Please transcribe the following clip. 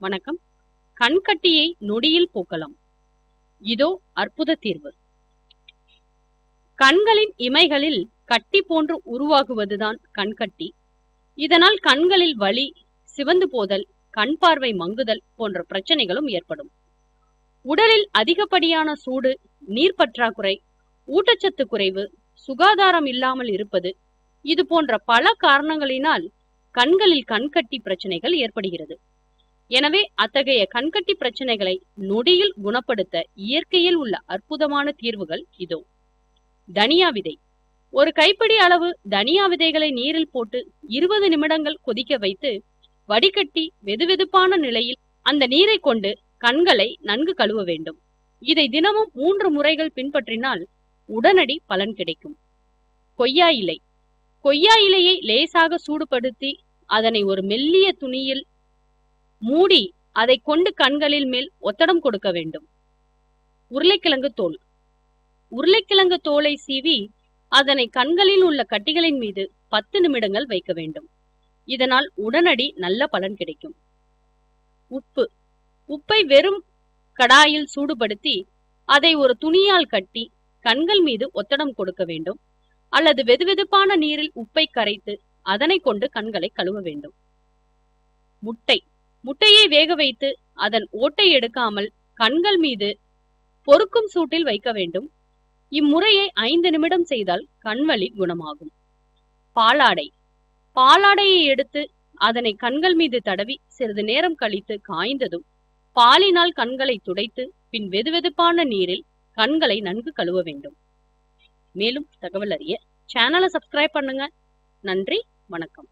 வணக்கம். கண்கட்டியை நொடியில் போக்கலாம். இதோ அற்புத தீர்வு. கண்களின் இமைகளில் கட்டி போன்று உருவாகுவதுதான் கண்கட்டி. இதனால் கண்களில் வலி சிவந்து போதல் கண் பார்வை மங்குதல் போன்ற பிரச்சனைகளும் ஏற்படும். உடலில் அதிகப்படியான சூடு நீர் பற்றாக்குறை ஊட்டச்சத்து குறைவு சுகாதாரம் இல்லாமல் இருப்பது இது போன்ற பல காரணங்களினால் கண்களில் கண்கட்டி பிரச்சனைகள் ஏற்படுகிறது. எனவே அத்தகைய கண்கட்டி பிரச்சனைகளை நொடியில் குணப்படுத்த இயற்கையில் உள்ள அற்புதமான தீர்வுகள் இதோ. தனியா விதை. ஒரு கைப்பிடி அளவு தனியா விதைகளை நீரில் போட்டு இருபது நிமிடங்கள் கொதிக்க வைத்து வடிகட்டி வெதுவெதுப்பான நிலையில் அந்த நீரை கொண்டு கண்களை நன்கு கழுவ வேண்டும். இதை தினமும் மூன்று முறைகள் பின்பற்றினால் உடனடி பலன் கிடைக்கும். கொய்யா இலை. கொய்யா இலையை லேசாக சூடுபடுத்தி அதனை ஒரு மெல்லிய துணியில் மூடி அதை கொண்டு கண்களில் மேல் ஒத்தடம் கொடுக்க வேண்டும். உருளைக்கிழங்கு தோல். உருளைக்கிழங்கு தோலை சீவி அதனை கண்களில் உள்ள கட்டிகளின் மீது பத்து நிமிடங்கள் வைக்க வேண்டும். இதனால் உடனடி நல்ல பலன் கிடைக்கும். உப்பு. உப்பை வெறும் கடாயில் சூடுபடுத்தி அதை ஒரு துணியால் கட்டி கண்கள் மீது ஒத்தடம் கொடுக்க வேண்டும். அல்லது வெதுவெதுப்பான நீரில் உப்பை கரைத்து அதனை கொண்டு கண்களை கழுவ வேண்டும். முட்டை. முட்டையை வேக வைத்து அதன் ஓட்டை எடுக்காமல் கண்கள் மீது பொறுக்கும் சூட்டில் வைக்க வேண்டும். இம்முறையை ஐந்து நிமிடம் செய்தால் கண்வலி குணமாகும். பாலாடை. பாலாடையை எடுத்து அதனை கண்கள் மீது தடவி சிறிது நேரம் கழித்து காய்ந்ததும் பாலினால் கண்களை துடைத்து பின் வெதுவெதுப்பான நீரில் கண்களை நன்கு கழுவ வேண்டும். மேலும் தகவல் அறிய சேனலை சப்ஸ்கிரைப் பண்ணுங்க. நன்றி. வணக்கம்.